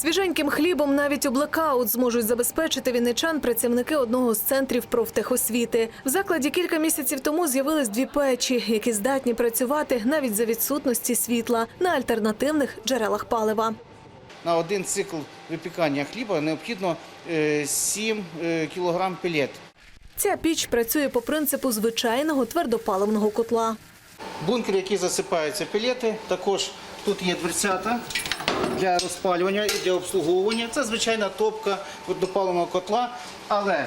Свіженьким хлібом навіть у блекаут зможуть забезпечити вінничан працівники одного з центрів профтехосвіти. В закладі кілька місяців тому з'явились дві печі, які здатні працювати навіть за відсутності світла на альтернативних джерелах палива. На один цикл випікання хліба необхідно е, 7 е, кг пелет. Ця піч працює по принципу звичайного твердопаливного котла. Бункер, який засипаються пелети, також тут є дверцята для розпалювання і для обслуговування. Це звичайна топка твердопаливного котла. Але е,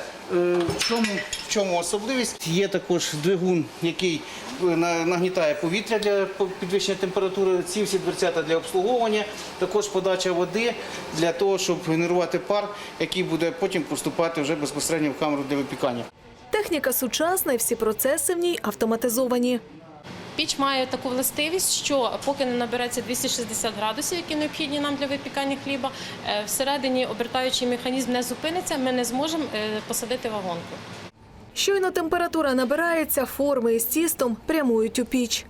в, чому, в чому особливість? Є також двигун, який е, нагнітає повітря для підвищення температури. Ці всі дверцята для обслуговування. Також подача води для того, щоб генерувати пар, який буде потім поступати вже безпосередньо в камеру для випікання. Техніка сучасна і всі процеси в ній автоматизовані. Піч має таку властивість, що поки не набереться 260 градусів, які необхідні нам для випікання хліба, е, всередині обертаючий механізм не зупиниться, ми не зможемо е, посадити вагонку. Щойно температура набирається, форми із тістом прямують у піч.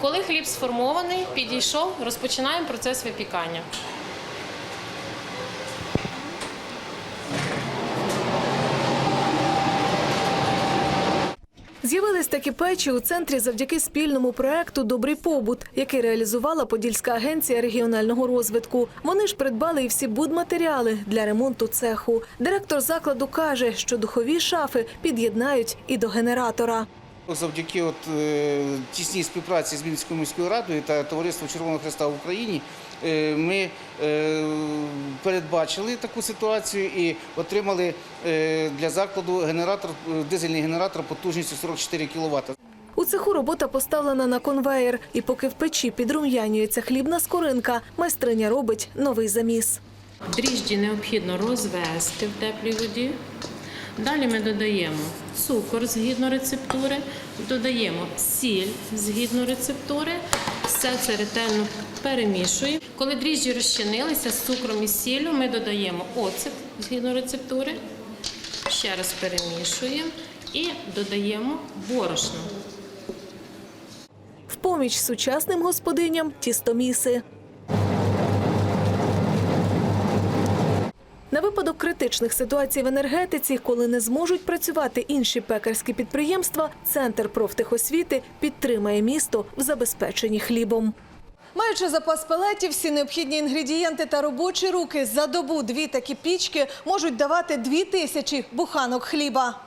Коли хліб сформований, підійшов, розпочинаємо процес випікання. З'явились такі печі у центрі завдяки спільному проекту Добрий побут, який реалізувала Подільська агенція регіонального розвитку. Вони ж придбали і всі будматеріали для ремонту цеху. Директор закладу каже, що духові шафи під'єднають і до генератора. Завдяки от, е, тісній співпраці з Вінницькою міською радою та Товариством Червоного Хреста в Україні е, ми е, передбачили таку ситуацію і отримали е, для закладу генератор, дизельний генератор потужністю 44 кВт. У цеху робота поставлена на конвеєр, і поки в печі підрум'янюється хлібна скоринка, майстриня робить новий заміс. Дріжджі необхідно розвести в теплій воді. Далі ми додаємо цукор згідно рецептури, додаємо сіль згідно рецептури. Все це ретельно перемішуємо. Коли дріжджі розчинилися з цукром і сіллю, ми додаємо оцет згідно рецептури. Ще раз перемішуємо і додаємо борошно. В поміч сучасним господиням тістоміси. На випадок критичних ситуацій в енергетиці, коли не зможуть працювати інші пекарські підприємства, центр профтехосвіти підтримає місто в забезпеченні хлібом. Маючи запас пелетів, всі необхідні інгредієнти та робочі руки за добу дві такі пічки можуть давати дві тисячі буханок хліба.